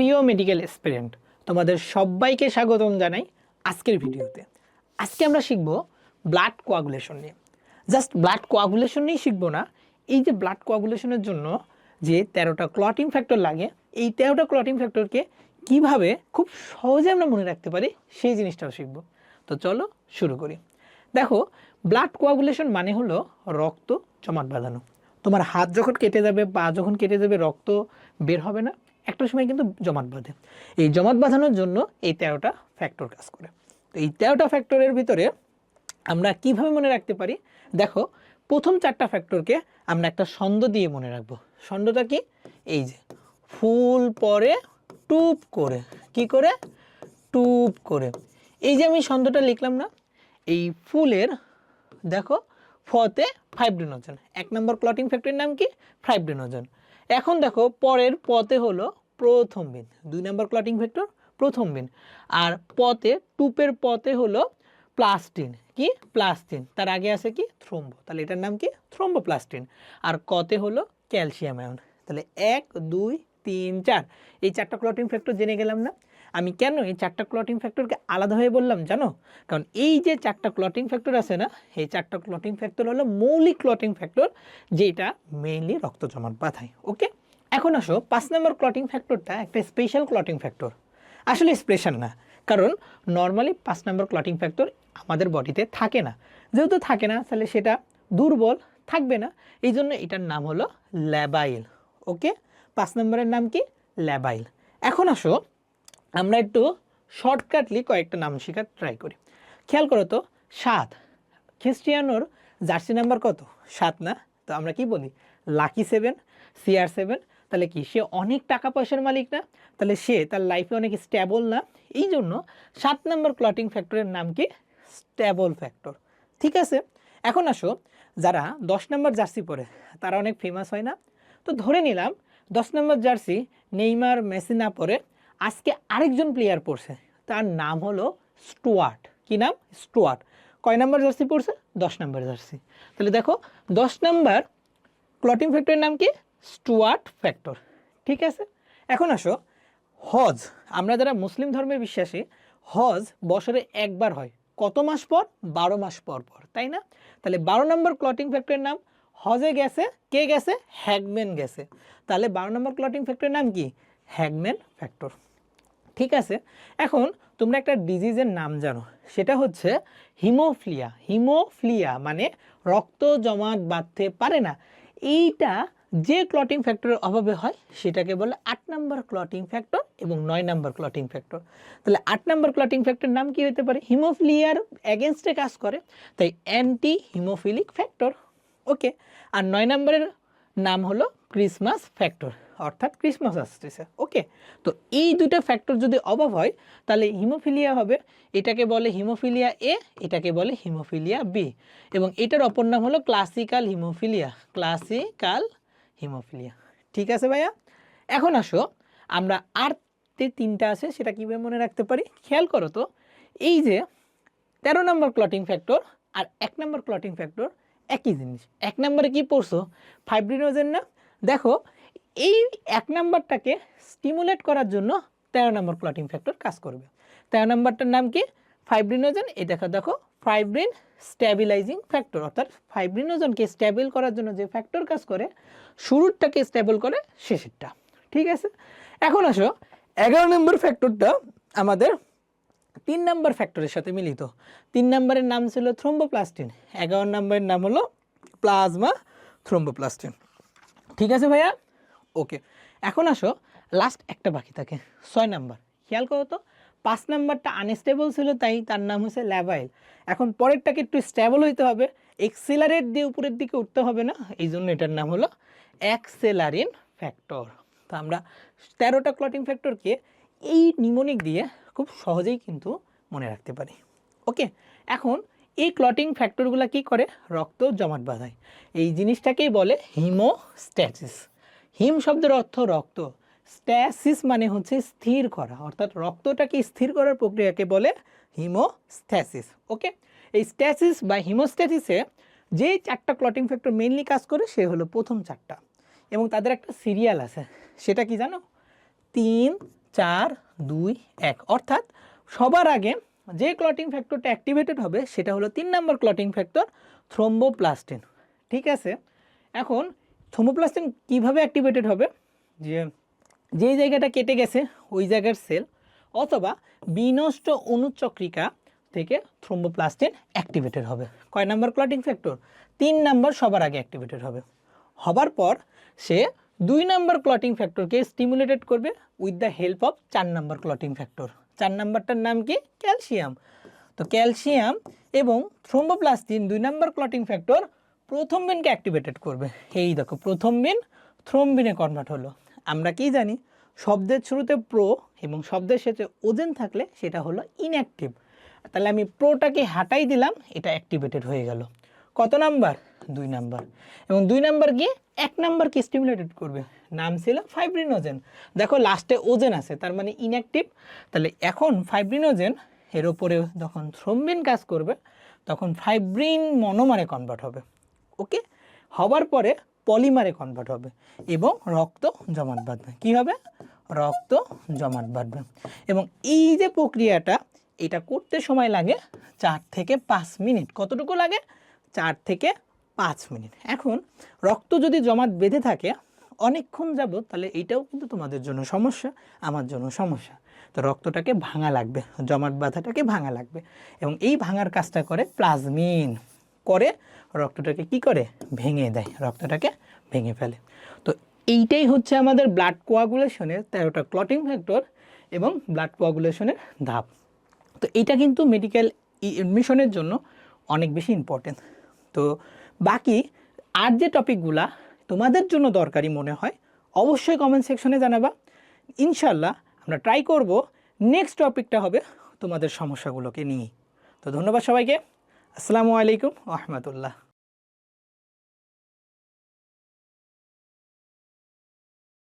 প্রিয় medical student তোমাদের সবাইকে স্বাগতম জানাই আজকের ভিডিওতে। আজকে আমরা শিখব ব্লাড কোয়াগুলেশন নিয়ে। জাস্ট ব্লাড কোয়াগুলেশন নিয়েই শিখব না, এই যে ব্লাড কোয়াগুলেশনের জন্য যে তেরোটা ক্লটিং ফ্যাক্টর লাগে, এই তেরোটা ক্লটিং ফ্যাক্টরকে কীভাবে খুব সহজে আমরা মনে রাখতে পারি, সেই জিনিসটাও শিখব। তো চলো শুরু করি। দেখো ব্লাড কোয়াগুলেশন মানে হলো রক্ত জমাট বাঁধানো। তোমার হাত যখন কেটে যাবে, পা যখন কেটে যাবে, রক্ত বের হবে না। একটা সময় কিন্তু জমাট বাঁধে। এই জমাট বাঁধানোর জন্য এই তেরোটা ফ্যাক্টর কাজ করে। তো এই তেরোটা ফ্যাক্টরের ভিতরে আমরা কীভাবে মনে রাখতে পারি? দেখো, প্রথম চারটা ফ্যাক্টরকে আমরা একটা ছন্দ দিয়ে মনে রাখব। ছন্দটা কি? এই যে, ফুল পরে টুপ করে। কি করে? টুপ করে। এই যে আমি ছন্দটা লিখলাম না, এই ফুলের, দেখো, ফতে ফাইব্রিনোজেন এক নম্বর ক্লটিং ফ্যাক্টরির নাম কি? ফাইব্রিনোজেন এখন দেখো পরের পথে হলো প্রথম বিন। দুই নম্বর ক্লটিং ভেক্টর প্রথম বিন। আর পথে, টুপের পথে হলো প্লাস্টিন। কি? প্লাস্টিন। তার আগে আছে কি? থ্রোম্বো। তাহলে এটার নাম কি? থ্রোম্বোপ্লাস্টিন। আর কতে হলো ক্যালসিয়াম আয়ন। তাহলে এক, দুই, তিন, চার। এই চারটা ক্লটিং ফ্যাক্টর জেনে গেলাম না। আমি কেন এই চারটা ক্লটিং ফ্যাক্টরকে আলাদা হয়ে বললাম জানো? কারণ এই যে চারটা ক্লটিং ফ্যাক্টর আছে না, এই চারটা ক্লটিং ফ্যাক্টর হলো মৌলিক ক্লটিং ফ্যাক্টর যেটা মেইনলি রক্ত জমাট বাঁধায় ওকে এখন আসো, পাঁচ নম্বর ক্লটিং ফ্যাক্টরটা একটা স্পেশাল ক্লটিং ফ্যাক্টর আসলে স্পেশাল না, কারণ নর্মালি পাঁচ নম্বর ক্লটিং ফ্যাক্টর আমাদের বডিতে থাকে না। যেহেতু থাকে না, তাহলে সেটা দুর্বল, থাকবে না। এই জন্য এটার নাম হলো ল্যাবাইল ওকে পাঁচ নম্বরের নাম কি? ল্যাবাইল এখন আসো আমরা একটু শর্টকাটলি কয়েকটা নাম শেখার ট্রাই করি। খেয়াল করো তো, সাত। খ্রিস্টিয়ানোর জার্সি নাম্বার কত? সাত না? তো আমরা কি বলি? Lucky seven CR seven. তাহলে কি? সে অনেক টাকা পয়সার মালিক না? তাহলে সে তার লাইফে অনেক স্ট্যাবল না? এই জন্য সাত নম্বর ক্লটিং ফ্যাক্টরের নাম কি? স্ট্যাবল ফ্যাক্টর ঠিক আছে? এখন আসো, যারা দশ নম্বর জার্সি পরে, তারা অনেক ফেমাস হয় না? তো ধরে নিলাম, দশ নম্বর জার্সি নেইমার মেসি না পরে আজকে আরেকজন প্লেয়ার পড়ছে, তার নাম হলো স্টুয়ার্ট। কি নাম? স্টুয়ার্ট। কয় নাম্বার জার্সি পড়ছে? দশ নম্বর জার্সি। তাহলে দেখো, দশ নম্বর ক্লটিং ফ্যাক্টরের নাম কি? স্টুয়ার্ট ফ্যাক্টর ঠিক আছে? এখন আসো, হজ। আমরা যারা মুসলিম ধর্মে বিশ্বাসী, হজ বছরে একবার হয়। কত মাস পর? বারো মাস পর পর, তাই না? তাহলে বারো নম্বর ক্লটিং ফ্যাক্টরের নাম হজে গেছে। কে গেছে? হ্যাগম্যান গেছে। তাহলে বারো নম্বর ক্লটিং ফ্যাক্টরের নাম কি? হ্যাগম্যান ফ্যাক্টর ঠিক আছে? এখন তোমরা একটা ডিজিজের নাম জানো। সেটা হচ্ছে হিমোফ্লিয়া হিমোফ্লিয়া মানে রক্ত জমাট বাঁধতে পারে না। এইটা যে ক্লটিং ফ্যাক্টরের অভাবে হয়, সেটাকে বলে আট নম্বর ক্লটিং ফ্যাক্টর এবং নয় নম্বর ক্লটিং ফ্যাক্টর তাহলে আট নম্বর ক্লটিং ফ্যাক্টর নাম কি হতে পারে? হিমোফ্লিয়ার অ্যাগেনস্টে কাজ করে, তাই অ্যান্টি হিমোফিলিক ফ্যাক্টর ওকে আর নয় নম্বরের নাম হলো ক্রিসমাস ফ্যাক্টর অর্থাৎ ক্রিসমাস আসতেছে ওকে তো এই দুটো ফ্যাক্টর যদি অভাব হয়, তাহলে হিমোফিলিয়া হবে, এটাকে বলে হিমোফিলিয়া এ এটাকে বলে হিমোফিলিয়া বি এবং এটার অপর নাম হলো ক্লাসিক্যাল হিমোফিলিয়া ক্লাসিক্যাল হিমোফিলিয়া ঠিক আছে ভাইয়া? এখন আসো, আমরা আর যে তিনটা আছে, সেটা কীভাবে মনে রাখতে পারি? খেয়াল করো তো, এই যে তেরো নম্বর ক্লটিং ফ্যাক্টর আর এক নম্বর ক্লটিং ফ্যাক্টর একই জিনিস। এক নম্বরে কি পড়ছো? ফাইব্রিনোজেন না? দেখো, এই এক নাম্বারটাকে স্টিমুলেট করার জন্য তেরো নম্বর ক্লটিং ফ্যাক্টর কাজ করবে। তেরো নম্বরটার নাম কি? ফাইব্রিনোজেন এই দেখো দেখো ফাইব্রিন স্ট্যাবিলাইজিং ফ্যাক্টর অর্থাৎ ফাইব্রিনোজনকে স্ট্যাবল করার জন্য যে ফ্যাক্টর কাজ করে, শুরুরটাকে স্ট্যাবল করে, শেষেরটা। ঠিক আছে? এখন আসো, এগারো নম্বর ফ্যাক্টরটা আমাদের তিন নম্বর ফ্যাক্টরের সাথে মিলিত। তিন নম্বরের নাম ছিল থ্রোম্বোপ্লাস্টিন এগারো নম্বরের নাম হলো প্লাজমা থ্রোম্বোপ্লাস্টিন ঠিক আছে ভাইয়া? ওকে। এখন আসো লাস্ট একটা বাকি থাকে। ছয় নাম্বার। খেয়াল করো তো, পাঁচ নাম্বারটা আনস্টেবল ছিল, তাই তার নাম হচ্ছে ল্যাভাইল এখন পরেরটাকে একটু স্টেবল হইতে হবে। এক্সেলারেট দিয়ে উপরের দিকে উঠতে হবে না, এই জন্য এটার নাম হলো অ্যাক্সেলারিন ফ্যাক্টর তো আমরা তেরোটা ক্লটিং ফ্যাক্টরকে এই নিমোনিক দিয়ে খুব সহজেই কিন্তু মনে রাখতে পারি। ওকে, এখন এই ক্লটিং ফ্যাক্টরগুলো কি করে? রক্ত জমাট বাঁধায়। এই জিনিসটাকেই বলে হিমোস্ট্যাসিস। হিম শব্দের অর্থ রক্ত। স্ট্যাসিস মানে হচ্ছে স্থির করা। অর্থাৎ রক্তটাকে স্থির করার প্রক্রিয়াকে বলে হিমোস্ট্যাসিস। ওকে? এই স্ট্যাসিস বা হিমোস্ট্যাসিসে যে চারটা ক্লটিং ফ্যাক্টর মেইনলি কাজ করে, সে হলো প্রথম চারটা। এবং তাদের একটা সিরিয়াল আছে। সেটা কি জানো? তিন, চার, দুই, এক। অর্থাৎ সবার আগে যে ক্লটিং ফ্যাক্টরটা অ্যাক্টিভেটেড হবে, সেটা হলো তিন নম্বর ক্লটিং ফ্যাক্টর থ্রোম্বোপ্লাস্টিন ঠিক আছে? এখন থ্রোম্বোপ্লাস্টিন কীভাবে অ্যাক্টিভেটেড হবে? যে, যেই জায়গাটা কেটে গেছে, ওই জায়গার সেল অথবা বিনষ্ট অনুচক্রিকা থেকে থ্রোম্বোপ্লাস্টিন অ্যাক্টিভেটেড হবে। কয় নাম্বার ক্লটিং ফ্যাক্টর তিন নাম্বার সবার আগে অ্যাক্টিভেটেড হবে। হবার পর, সে দুই নাম্বার ক্লটিং ফ্যাক্টরকে স্টিমুলেটেড করবে উইথ দ্য হেল্প অফ চার নাম্বার ক্লটিং ফ্যাক্টর চার নাম্বারটার নাম কি? ক্যালসিয়াম। তো ক্যালসিয়াম এবং থ্রোম্বোপ্লাস্টিন দুই নাম্বার ক্লটিং ফ্যাক্টর প্রথম বিনকে অ্যাক্টিভেটেড করবে। এই দেখো, প্রথম বিন থ্রোম্বিনে কনভার্ট হলো। আমরা কি জানি, শব্দের শুরুতে প্রো এবং শব্দের শেষে ওজেন থাকলে সেটা হলো ইনঅ্যাক্টিভ তাহলে আমি প্রোটাকে হাঁটাই দিলাম, এটা অ্যাক্টিভেটেড হয়ে গেল। কত নাম্বার? দুই নাম্বার। এবং দুই নাম্বার গিয়ে এক নাম্বারকে স্টিমুলেটেড করবে। নাম ছিল ফাইব্রিনোজেন দেখো লাস্টে ওজেন আছে, তার মানে ইনঅ্যাক্টিভ তাহলে এখন ফাইব্রিনোজেন এর ওপরে যখন থ্রোম্বিন কাজ করবে, তখন ফাইব্রিন মনোমারে কনভার্ট হবে। ওকে? হবার পরে পলিমারে কনভার্ট হবে এবং রক্ত জমাট বাঁধবে। কী হবে? রক্ত জমাট বাঁধবে। এবং এই যে প্রক্রিয়াটা, এটা করতে সময় লাগে চার থেকে পাঁচ মিনিট। কতটুকু লাগে? চার থেকে পাঁচ মিনিট। এখন রক্ত যদি জমাট বেঁধে থাকে, অনেকক্ষণ যাব তাহলে এইটাও কিন্তু তোমাদের জন্য সমস্যা, আমার জন্য সমস্যা। তো রক্তটাকে ভাঙা লাগবে, জমাট বাঁধাটাকে ভাঙা লাগবে। এবং এই ভাঙার কাজটা করে প্লাজমিন। করে রক্তটাকে কি করে? ভেঙে দেয়, রক্তটাকে ভেঙে ফেলে। তো এইটাই হচ্ছে আমাদের ব্লাড কোয়াগুলেশনের তেরোটা ক্লটিং ফ্যাক্টর এবং ব্লাড কোয়াগুলেশনের ধাপ। তো এটা কিন্তু মেডিকেল এডমিশনের জন্য অনেক বেশি ইম্পর্টেন্ট তো বাকি আর যে টপিকগুলা তোমাদের জন্য দরকারি মনে হয়, অবশ্যই কমেন্ট সেকশনে জানাবা। ইনশাল্লাহ আমরা ট্রাই করব। নেক্সট টপিকটা হবে তোমাদের সমস্যাগুলোকে নিয়ে। তো ধন্যবাদ সবাইকে। আসসালামু আলাইকুম রহমতুল্লাহ।